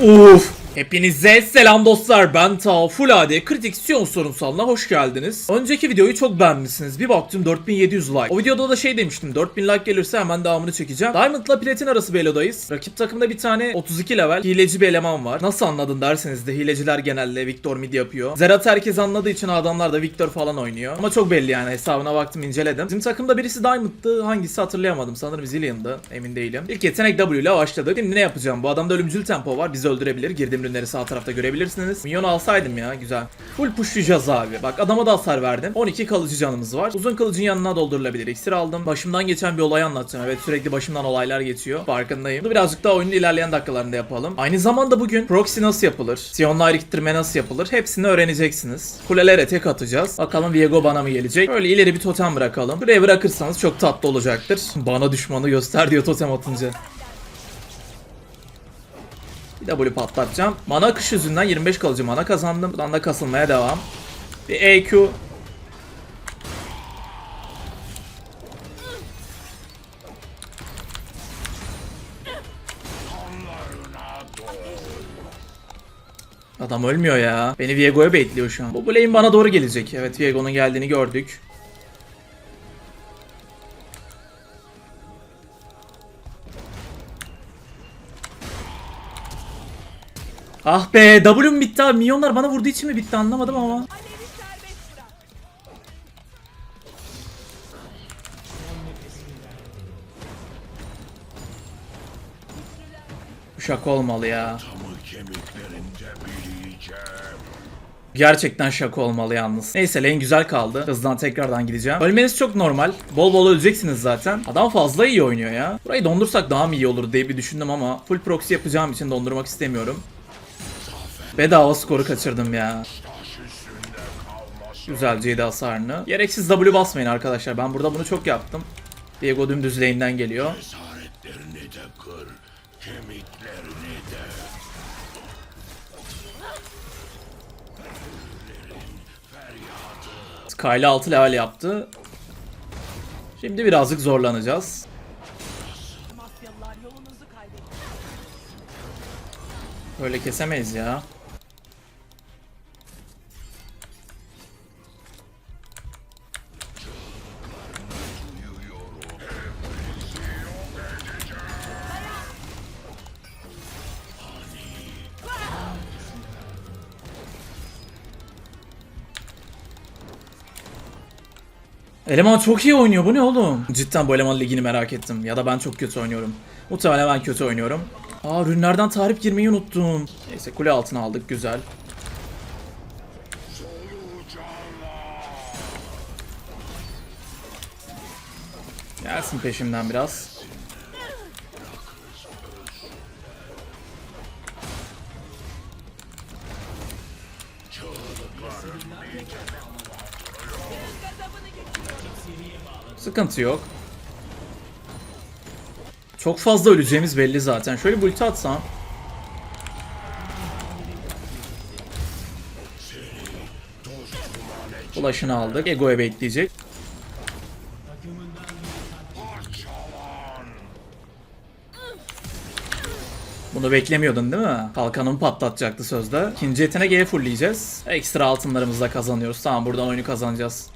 Uf. Hepinize selam dostlar ben Tao Full AD Kritik Sion sorunsalına hoş geldiniz. Önceki videoyu çok beğenmişsiniz. Bir baktım 4700 like. O videoda da şey demiştim 4000 like gelirse hemen devamını çekeceğim. Diamond'la Platin arası bir elodayız. Rakip takımda bir tane 32 level hileci bir eleman var. Nasıl anladın derseniz de hileciler genelde Victor mid yapıyor. Zerat herkes anladığı için adamlar da Victor falan oynuyor. Ama çok belli yani hesabına baktım inceledim. Bizim takımda birisi Diamond'dı hangisi hatırlayamadım. Sanırım Zillion'dı emin değilim. İlk yetenek W ile başladık. Şimdi ne yapacağım? Bu adamda ölümcül tempo var. Bizi öldürebilir. Girdiğim ürünleri sağ tarafta görebilirsiniz. Minyon alsaydım ya güzel. Full pushlayacağız abi. Bak adama da hasar verdim. 12 kalıcı canımız var. Uzun kılıcın yanına doldurulabilir. İksir aldım. Başımdan geçen bir olay anlatacağım. Evet sürekli başımdan olaylar geçiyor. Farkındayım. Bunu birazcık daha oyunun ilerleyen dakikalarında yapalım. Aynı zamanda bugün proxy nasıl yapılır? Sion'la ayrıktırma nasıl yapılır? Hepsini öğreneceksiniz. Kulelere tek atacağız. Bakalım Viego bana mı gelecek? Böyle ileri bir totem bırakalım. Buraya bırakırsanız çok tatlı olacaktır. Bana düşmanı göster diyor totem atınca. W patlatacağım. Mana akış yüzünden 25 kalıcı mana kazandım. Buradan da kasılmaya devam. Bir EQ. Adam ölmüyor ya. Beni Viego'ya baitliyor şu an. Bu Blaine bana doğru gelecek. Evet Viego'nun geldiğini gördük. Ah be W'm bitti abi. Milyonlar bana vurduğu için mi bitti anlamadım ama. Şaka olmalı ya. Gerçekten şaka olmalı yalnız. Neyse lane güzel kaldı. Hızdan tekrardan gideceğim. Ölmeniz çok normal. Bol bol öleceksiniz zaten. Adam fazla iyi oynuyor ya. Burayı dondursak daha mı iyi olur diye bir düşündüm ama full proxy yapacağım için dondurmak istemiyorum. Bedava skoru kaçırdım ya. Güzelce yedi hasarını. Gereksiz W basmayın arkadaşlar. Ben burada bunu çok yaptım. Diego dümdüz lane'den geliyor. Cesaretlerini de kır, kemiklerini de. Skyla 6 level yaptı. Şimdi birazcık zorlanacağız. Böyle kesemeyiz ya. Eleman çok iyi oynuyor. Bu ne oğlum? Cidden bu eleman ligini merak ettim. Ya da ben çok kötü oynuyorum. Muhtemelen ben kötü oynuyorum. Aa ürünlerden tarif girmeyi unuttum. Neyse kule altına aldık. Güzel. Gelsin peşimden biraz. Sıkıntı yok. Çok fazla öleceğimiz belli zaten. Şöyle bir ulti atsam. Ulaşını aldık. Ego'ya bekleyecek. Bunu beklemiyordun değil mi? Kalkanımı patlatacaktı sözde. İkinci yetenek E fullleyeceğiz. Ekstra altınlarımızı da kazanıyoruz. Tamam buradan oyunu kazanacağız.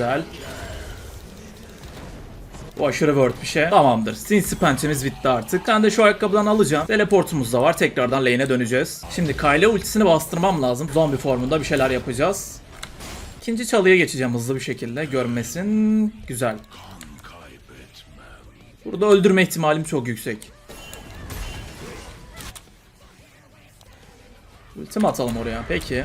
Güzel. Bu aşırı word bir şey. Tamamdır. Sinsi pençemiz bitti artık. Ben de şu ayakkabıdan alacağım. Teleportumuz da var. Tekrardan lane'e döneceğiz. Şimdi Kyle ultisini bastırmam lazım. Zombi formunda bir şeyler yapacağız. İkinci çalıya geçeceğim hızlı bir şekilde. Görmesin. Güzel. Burada öldürme ihtimalim çok yüksek. Ultimi atalım oraya. Peki.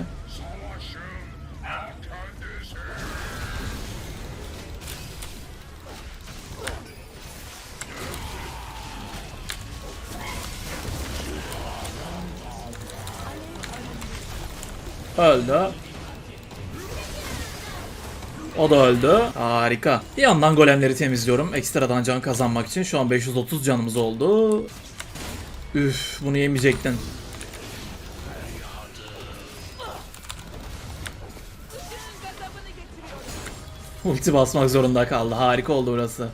Öldü. O da öldü. Harika. Bir yandan golemleri temizliyorum. Ekstradan can kazanmak için. Şu an 530 canımız oldu. Üf bunu yemeyecektin. Ulti basmak zorunda kaldı. Harika oldu burası.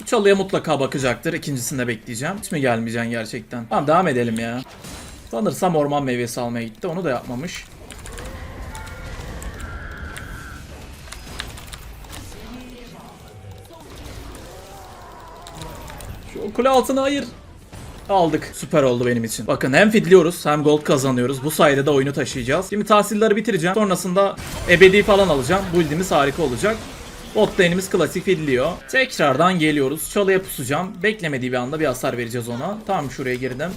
Bu çalıya mutlaka bakacaktır. İkincisinde bekleyeceğim. Hiç mi gelmeyeceksin gerçekten? Tamam devam edelim ya. Sanırsam orman meyvesi almaya gitti. Onu da yapmamış. Kule altına hayır. Aldık. Süper oldu benim için. Bakın hem fidliyoruz hem gold kazanıyoruz. Bu sayede de oyunu taşıyacağız. Şimdi tahsilleri bitireceğim. Sonrasında ebedi falan alacağım. Build'imiz harika olacak. Bot lane'imiz klasik fidliyor. Tekrardan geliyoruz. Çalıya pusacağım. Beklemediği bir anda bir hasar vereceğiz ona. Tamam şuraya girdim.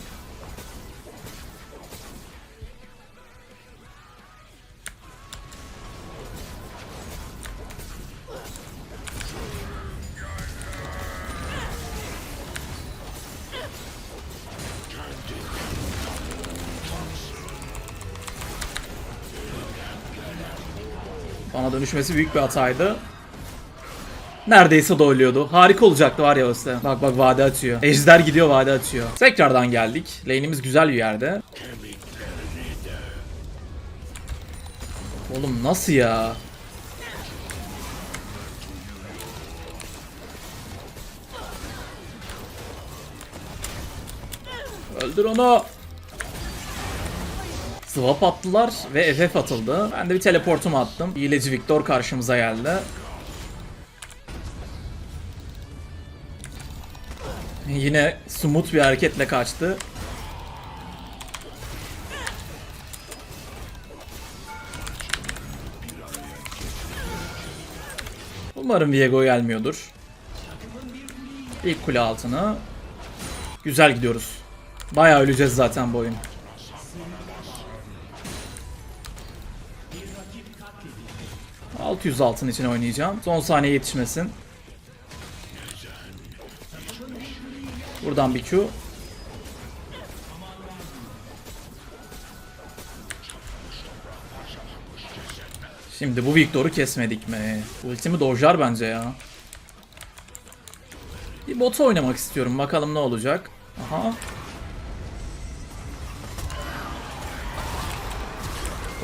Bana dönüşmesi büyük bir hataydı. Neredeyse doyluyordu. Harika olacaktı var ya Öste. Bak bak vade atıyor. Ejder gidiyor vade atıyor. Tekrardan geldik. Lane'imiz güzel bir yerde. Oğlum nasıl ya? Öldür onu. Swap attılar ve FF atıldı. Ben de bir teleportumu attım. Hileci Victor karşımıza geldi. Yine smooth bir hareketle kaçtı. Umarım Viego gelmiyordur. İlk kule altına. Güzel gidiyoruz. Bayağı öleceğiz zaten bu oyun. Alt yüz altın için oynayacağım. Son saniye yetişmesin. Buradan bir Q. Şimdi bu Victor'u kesmedik mi? Ultimi dojlar bence ya. Bir bota oynamak istiyorum. Bakalım ne olacak. Aha.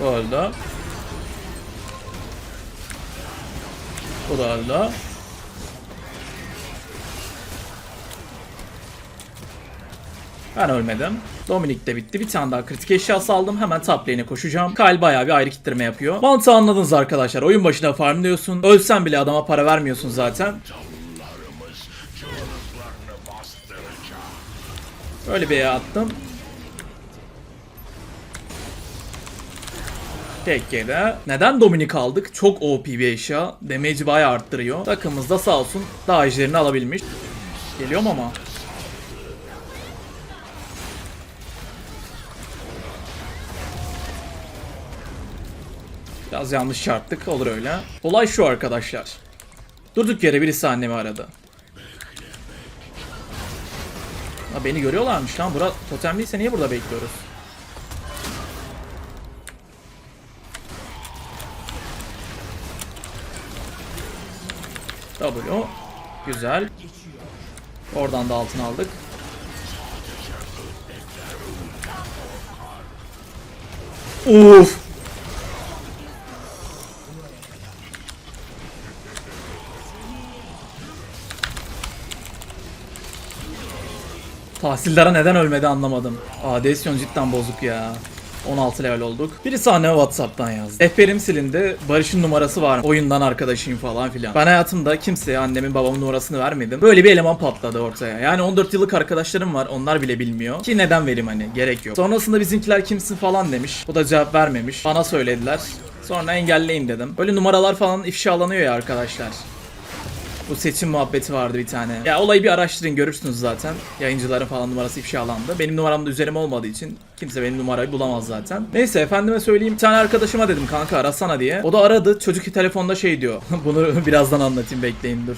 Öldü. O da öldü. Ben ölmedim. Dominik de bitti. Bir tane daha kritik eşyası aldım. Hemen top koşacağım. Kyle bayağı bir ayrı kittirme yapıyor. Mantığı anladınız arkadaşlar. Oyun başına farmlıyorsun. Ölsen bile adama para vermiyorsun zaten. Öyle bir attım. Tekke'de. Neden Dominik aldık? Çok OP bir eşya. Damage'i bayağı arttırıyor. Takımımız da sağ olsun ejderini alabilmiş. Geliyorum ama. Biraz yanlış çarptık. Olur öyle. Olay şu arkadaşlar. Durduk yere birisi annemi aradı. Ha beni görüyorlarmış lan. Bura totemliyse niye burada bekliyoruz? W. Güzel. Oradan da altın aldık. Uf. Tahsildara neden ölmedi anlamadım. Aa Desyon cidden bozuk ya. 16 level olduk. Birisi anneme Whatsapp'tan yazdı. Ehberim silindi. Barış'ın numarası var. Oyundan arkadaşıyım falan filan. Ben hayatımda kimseye annemin babamın numarasını vermedim. Böyle bir eleman patladı ortaya. Yani 14 yıllık arkadaşlarım var. Onlar bile bilmiyor. Ki neden vereyim hani? Gerek yok. Sonrasında bizimkiler kimsin falan demiş. Bu da cevap vermemiş. Bana söylediler. Sonra engelleyin dedim. Böyle numaralar falan ifşalanıyor ya arkadaşlar. Bu seçim muhabbeti vardı bir tane. Ya olayı bir araştırın görürsünüz zaten. Yayıncıların falan numarası ifşalandı. Benim numaram da üzerime olmadığı için kimse benim numarayı bulamaz zaten. Neyse efendime söyleyeyim. Bir tane arkadaşıma dedim kanka arasana diye. O da aradı. Çocuk telefonda şey diyor. Bunu birazdan anlatayım bekleyin dur.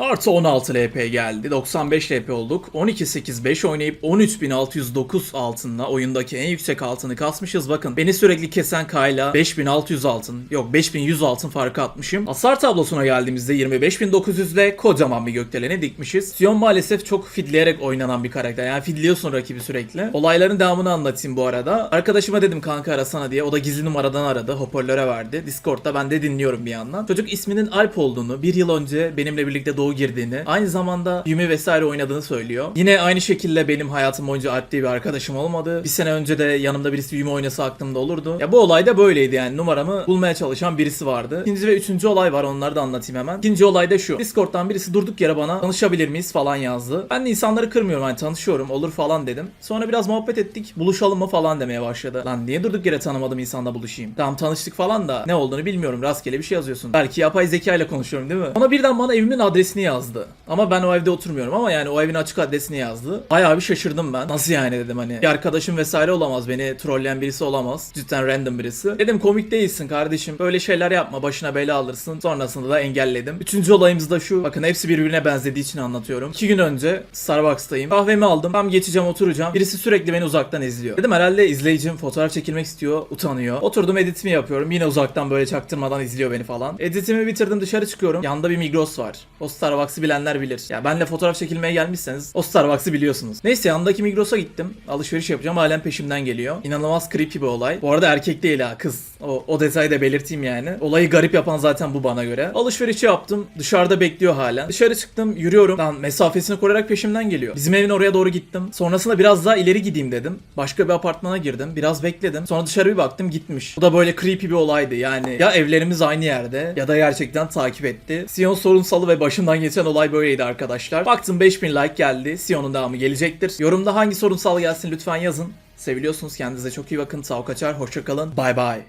Artı 16 LP geldi. 95 LP olduk. 12-8-5 oynayıp 13.609 altınla oyundaki en yüksek altını kasmışız. Bakın beni sürekli kesen Kayla 5600 altın. Yok 5100 altın farkı atmışım. Hasar tablosuna geldiğimizde 25900 ile kocaman bir gökdeleni dikmişiz. Sion maalesef çok fidleyerek oynanan bir karakter. Yani fidliyorsun rakibi sürekli. Olayların devamını anlatayım bu arada. Arkadaşıma dedim kanka arasana diye. O da gizli numaradan aradı. Hoparlöre verdi. Discord'da ben de dinliyorum bir yandan. Çocuk isminin Alp olduğunu, bir yıl önce benimle birlikte Doğu girdiğini, aynı zamanda Yumi vesaire oynadığını söylüyor. Yine aynı şekilde benim hayatım boyunca diye bir arkadaşım olmadı. Bir sene önce de yanımda birisi Yumi oynasa aklımda olurdu. Ya bu olay da böyleydi yani. Numaramı bulmaya çalışan birisi vardı. İkinci ve üçüncü olay var. Onları da anlatayım hemen. İkinci olay da şu. Discord'dan birisi durduk yere bana tanışabilir miyiz falan yazdı. Ben de insanları kırmıyorum hani tanışıyorum olur falan dedim. Sonra biraz muhabbet ettik. Buluşalım mı falan demeye başladı. Lan niye durduk yere tanımadığım insanla buluşayım? Tamam tanıştık falan da ne olduğunu bilmiyorum. Rastgele bir şey yazıyorsun. Belki yapay zeka ile konuşuyorum değil mi? Ona birden bana evimin adresini yazdı. Ama ben o evde oturmuyorum ama yani o evin açık adresini yazdı. Bayağı bir şaşırdım ben. Nasıl yani dedim hani. Bir arkadaşım vesaire olamaz. Beni trolleyen birisi olamaz. Cidden random birisi. Dedim komik değilsin kardeşim. Böyle şeyler yapma. Başına bela alırsın. Sonrasında da engelledim. Üçüncü olayımız da şu. Bakın hepsi birbirine benzediği için anlatıyorum. İki gün önce Starbucks'tayım. Kahvemi aldım. Tam geçeceğim oturacağım. Birisi sürekli beni uzaktan izliyor. Dedim herhalde izleyicim fotoğraf çekilmek istiyor. Utanıyor. Oturdum editimi yapıyorum. Yine uzaktan böyle çaktırmadan izliyor beni falan. Editimi bitirdim dışarı çıkıyorum. Yanında bir Migros var. O Starbucks'ı bilenler bilir. Ya benle fotoğraf çekilmeye gelmişseniz o Starbucks'ı biliyorsunuz. Neyse yanındaki Migros'a gittim. Alışveriş yapacağım. Halen peşimden geliyor. İnanılmaz creepy bir olay. Bu arada erkek değil ha kız. O, o detayı da belirteyim yani. Olayı garip yapan zaten bu bana göre. Alışverişi yaptım. Dışarıda bekliyor hala. Dışarı çıktım. Yürüyorum. Lan mesafesini koruyarak peşimden geliyor. Bizim evin oraya doğru gittim. Sonrasında biraz daha ileri gideyim dedim. Başka bir apartmana girdim. Biraz bekledim. Sonra dışarı bir baktım gitmiş. Bu da böyle creepy bir olaydı. Yani ya evlerimiz aynı yerde ya da gerçekten takip etti. Sion sorunsalı ve başımdan geçen olay böyleydi arkadaşlar. Baktım 5000 like geldi. Sion'un devamı gelecektir. Yorumda hangi sorunsal gelsin lütfen yazın. Seviliyorsunuz. Kendinize çok iyi bakın. Sağ kaçar. Hoşçakalın. Bay bay.